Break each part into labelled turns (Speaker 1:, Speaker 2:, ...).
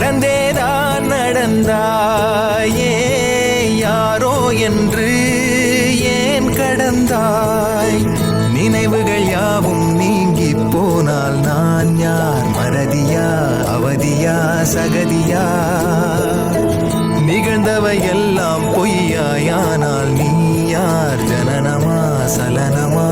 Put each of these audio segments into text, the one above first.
Speaker 1: நடந்தேதான் நடந்தாயே யாரோ என்று ஏன் கடந்தாய்? நினைவுகள் யாவும் நீங்கி போனால் நான் யார்? மறதியா அவதியா சகதியா? நிகழ்ந்தவையெல்லாம் பொய்யாயானால் நீ யார்? ஜனனமா சலனமா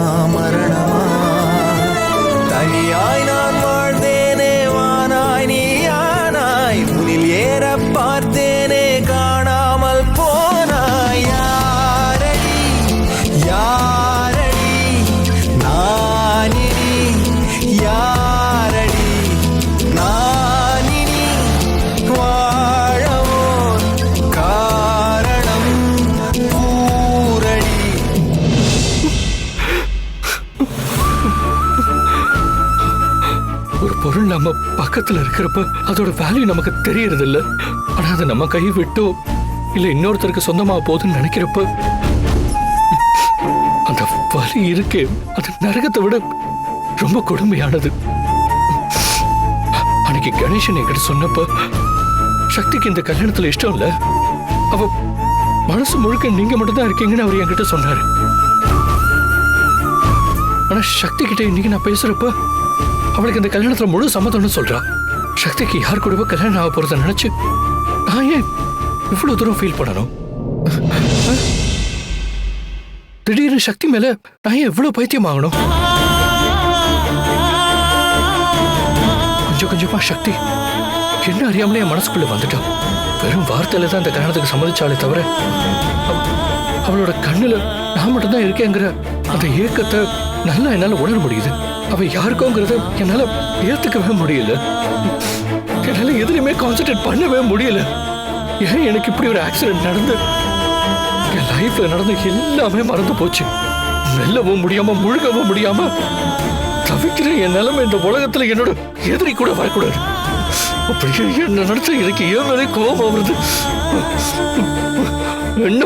Speaker 2: பொருள் நம்ம பக்கத்துல இருக்கிறப்ப அதோட வேல்யூ நமக்கு தெரியறது இல்ல ஆனா அதை நம்ம கை விட்டோ இல்ல இன்னொருத்தருக்கு சொந்தமா போகுதுன்னு நினைக்கிறப்ப அந்த வலி இருக்கே அது நரகத்தை விட ரொம்ப கொடுமையானது. அன்னைக்கு கணேசன் என்கிட்ட சொன்னப்ப சக்திக்கு இந்த கல்யாணத்துல இஷ்டம் இல்ல. அவ மனசு முழுக்க நீங்க மட்டும் தான் இருக்கீங்கன்னு அவர் என்கிட்ட சொன்னாரு. ஆனா சக்தி கிட்ட இன்னைக்கு நான் பேசுறப்ப அவளுக்கு இந்த கல்யாணத்துல முழு சம்மதம்னு சொல்றா. சக்திக்கு யார் கூடவோ கல்யாணம் ஆக போறத நினைச்சு நான் ஏன் இவ்வளவு தூரம் ஃபீல் பண்ணணும்? திடீர்னு சக்தி மேல நான் ஏன் இவ்வளவு பைத்தியம் ஆகணும் கொஞ்சம் கொஞ்சமா சக்தி என்ன அறியாமலே என் மனசுக்குள்ள வந்துட்டான் வெறும் வார்த்தையில தான் இந்த கல்யாணத்துக்கு சம்மதிச்சாலே தவிர அவளோட கண்ணுல நான் மட்டும்தான் இருக்கேங்கிற அந்த ஏக்கத்தை நல்லா என்னால உணர முடியுது. அவ யாருக்கோங்கிறத என்னால ஏத்துக்கவே முடியல. என்னால எதுலையுமே கான்சென்ட்ரேட் பண்ணவே முடியல. ஏன் எனக்கு இப்படி ஒரு ஆக்சிடென்ட் நடந்து? என் லைஃப்ல நடந்த எல்லாமே மறந்து போச்சு. மெல்லவும் முடியாம முழுகவும் முடியாம தவிக்கிற என் நிலைமை இந்த உலகத்துல என்னோட எதிரி கூட வரக்கூடாது. அப்படியே என்ன நடத்த எனக்கு ஏன் மேலே கோபம் வருது? என்ன